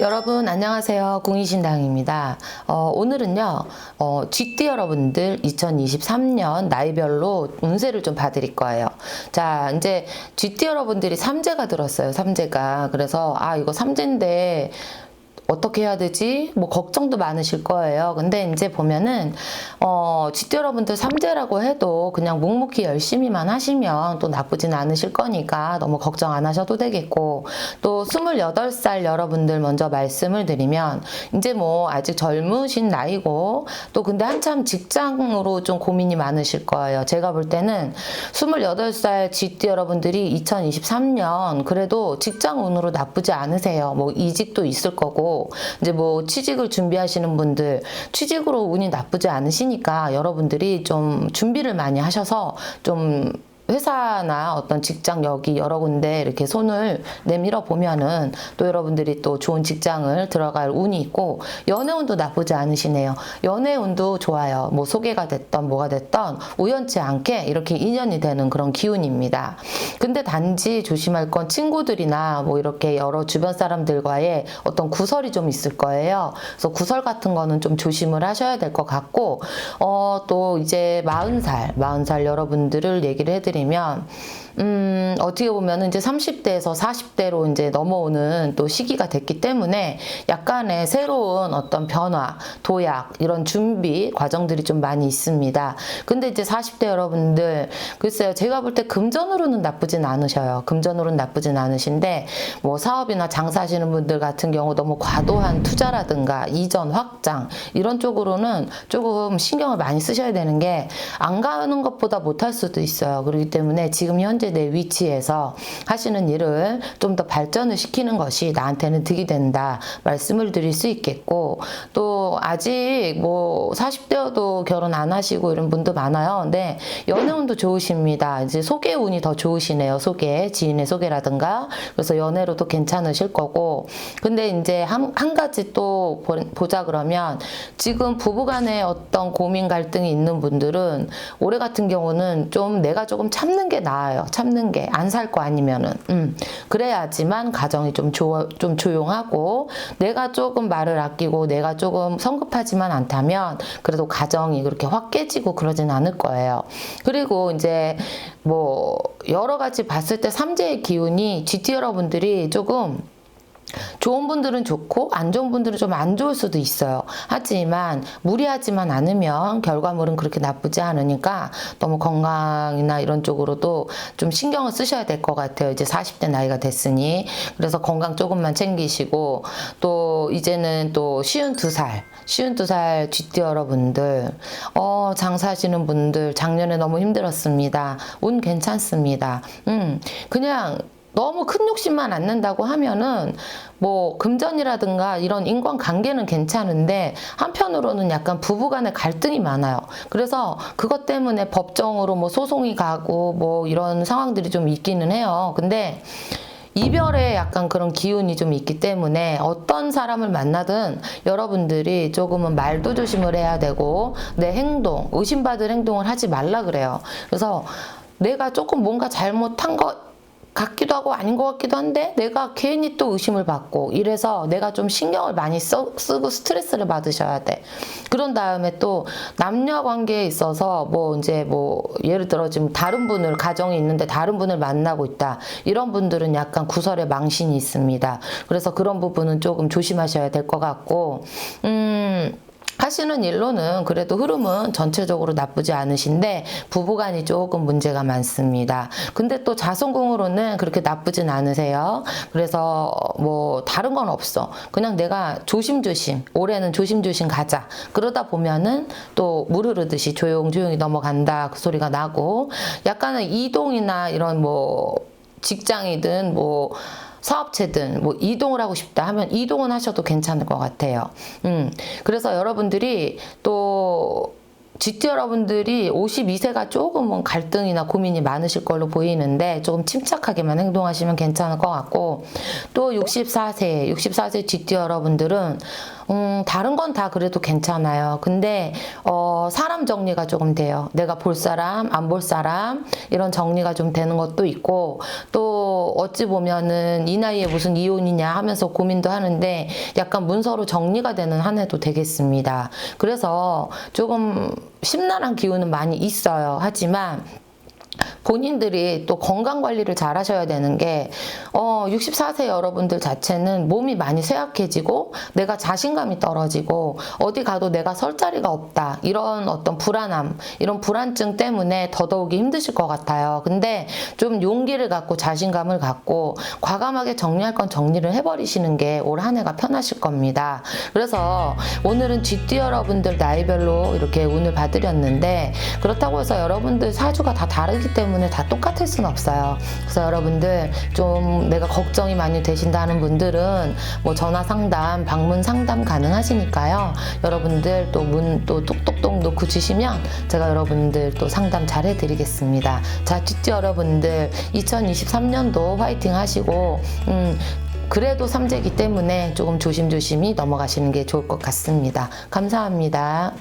여러분 안녕하세요. 궁이신당입니다. 어, 오늘은요 어, GT 여러분들 2023년 나이별로 운세를 좀 봐드릴 거예요. 자 이제 GT 여러분들이 삼재가 들었어요 삼재가. 그래서 아 이거 삼재인데 어떻게 해야 되지? 뭐 걱정도 많으실 거예요. 근데 이제 보면은 어, 쥐띠 여러분들 삼재라고 해도 그냥 묵묵히 열심히만 하시면 또 나쁘진 않으실 거니까 너무 걱정 안 하셔도 되겠고 또 28살 여러분들 먼저 말씀을 드리면 이제 뭐 아직 젊으신 나이고 또 근데 한참 직장으로 좀 고민이 많으실 거예요. 제가 볼 때는 28살 쥐띠 여러분들이 2023년 그래도 직장 운으로 나쁘지 않으세요. 뭐 이직도 있을 거고 이제 뭐 취직을 준비하시는 분들 취직으로 운이 나쁘지 않으시니까 여러분들이 좀 준비를 많이 하셔서 좀 회사나 어떤 직장 여기 여러 군데 이렇게 손을 내밀어 보면은 또 여러분들이 또 좋은 직장을 들어갈 운이 있고 연애운도 나쁘지 않으시네요. 연애운도 좋아요. 뭐 소개가 됐던 뭐가 됐던 우연치 않게 이렇게 인연이 되는 그런 기운입니다. 근데 단지 조심할 건 친구들이나 뭐 이렇게 여러 주변 사람들과의 어떤 구설이 좀 있을 거예요. 그래서 구설 같은 거는 좀 조심을 하셔야 될 것 같고 어 또 이제 40살, 40살 여러분들을 얘기를 해드리 면 음, 어떻게 보면은 이제 30대에서 40대로 이제 넘어오는 또 시기가 됐기 때문에 약간의 새로운 어떤 변화, 도약, 이런 준비 과정들이 좀 많이 있습니다. 근데 이제 40대 여러분들, 글쎄요, 제가 볼 때 금전으로는 나쁘진 않으셔요. 금전으로는 나쁘진 않으신데, 뭐 사업이나 장사하시는 분들 같은 경우 너무 과도한 투자라든가 이전 확장, 이런 쪽으로는 조금 신경을 많이 쓰셔야 되는 게 안 가는 것보다 못할 수도 있어요. 그 렇기 때문에 지금 현재 내 위치에서 하시는 일을 좀 더 발전을 시키는 것이 나한테는 득이 된다 말씀을 드릴 수 있겠고 또 아직 뭐 40대여도 결혼 안 하시고 이런 분도 많아요. 근데 연애운도 좋으십니다. 이제 소개 운이 더 좋으시네요. 소개 지인의 소개라든가 그래서 연애로도 괜찮으실 거고 근데 이제 한, 한 가지 또 보- 보자 그러면 지금 부부간에 어떤 고민 갈등이 있는 분들은 올해 같은 경우는 좀 내가 조금 참는 게 나아요. 참는 게 안 살 거 아니면은 음 그래야지만 가정이 좀 조, 좀 조용하고 내가 조금 말을 아끼고 내가 조금 성급하지만 않다면 그래도 가정이 그렇게 확 깨지고 그러진 않을 거예요. 그리고 이제 뭐 여러 가지 봤을 때 삼재의 기운이 GT 여러분들이 조금 좋은 분들은 좋고 안 좋은 분들은 좀 안 좋을 수도 있어요. 하지만 무리하지만 않으면 결과물은 그렇게 나쁘지 않으니까 너무 건강이나 이런 쪽으로도 좀 신경을 쓰셔야 될 것 같아요. 이제 40대 나이가 됐으니 그래서 건강 조금만 챙기시고 또 이제는 또 쉬운 두 살, 쉬운 두 살 쥐띠 여러분들, 어 장사하시는 분들 작년에 너무 힘들었습니다. 운 괜찮습니다. 음 그냥 너무 큰 욕심만 안 낸다고 하면은 뭐 금전이라든가 이런 인간 관계는 괜찮은데 한편으로는 약간 부부 간의 갈등이 많아요. 그래서 그것 때문에 법정으로 뭐 소송이 가고 뭐 이런 상황들이 좀 있기는 해요. 근데 이별에 약간 그런 기운이 좀 있기 때문에 어떤 사람을 만나든 여러분들이 조금은 말도 조심을 해야 되고 내 행동, 의심받을 행동을 하지 말라 그래요. 그래서 내가 조금 뭔가 잘못한 것 같기도 하고 아닌 것 같기도 한데 내가 괜히 또 의심을 받고 이래서 내가 좀 신경을 많이 써, 쓰고 스트레스를 받으셔야 돼. 그런 다음에 또 남녀 관계에 있어서 뭐 이제 뭐 예를 들어 지금 다른 분을 가정이 있는데 다른 분을 만나고 있다. 이런 분들은 약간 구설의 망신이 있습니다. 그래서 그런 부분은 조금 조심하셔야 될 것 같고 음 하시는 일로는 그래도 흐름은 전체적으로 나쁘지 않으신데 부부간이 조금 문제가 많습니다. 근데 또 자손궁으로는 그렇게 나쁘진 않으세요. 그래서 뭐 다른 건 없어. 그냥 내가 조심조심 올해는 조심조심 가자. 그러다 보면은 또 물 흐르듯이 조용조용히 넘어간다 그 소리가 나고 약간은 이동이나 이런 뭐 직장이든 뭐 사업체든 뭐 이동을 하고 싶다 하면 이동은 하셔도 괜찮을 것 같아요. 음, 그래서 여러분들이 또 GT 여러분들이 52세가 조금은 갈등이나 고민이 많으실 걸로 보이는데 조금 침착하게만 행동하시면 괜찮을 것 같고 또 64세, 64세 GT 여러분들은 음, 다른 건 다 그래도 괜찮아요. 근데 어, 사람 정리가 조금 돼요. 내가 볼 사람, 안 볼 사람 이런 정리가 좀 되는 것도 있고 또또 어찌 보면은 이 나이에 무슨 이혼이냐 하면서 고민도 하는데 약간 문서로 정리가 되는 한 해도 되겠습니다. 그래서 조금 심란한 기운은 많이 있어요. 하지만 본인들이 또 건강 관리를 잘 하셔야 되는 게, 어, 64세 여러분들 자체는 몸이 많이 쇠약해지고, 내가 자신감이 떨어지고, 어디 가도 내가 설 자리가 없다. 이런 어떤 불안함, 이런 불안증 때문에 더더욱이 힘드실 것 같아요. 근데 좀 용기를 갖고 자신감을 갖고, 과감하게 정리할 건 정리를 해버리시는 게 올 한 해가 편하실 겁니다. 그래서 오늘은 GT 여러분들 나이별로 이렇게 운을 봐드렸는데, 그렇다고 해서 여러분들 사주가 다 다르기 때문에 다 똑같을 수는 없어요. 그래서 여러분들 좀 내가 걱정이 많이 되신다는 분들은 뭐 전화 상담, 방문 상담 가능하시니까요. 여러분들 또 문또 똑똑똑 놓고 주시면 제가 여러분들 또 상담 잘 해드리겠습니다. 자, 쥐띠 여러분들 2023년도 화이팅 하시고, 음, 그래도 삼재기 때문에 조금 조심조심히 넘어가시는 게 좋을 것 같습니다. 감사합니다.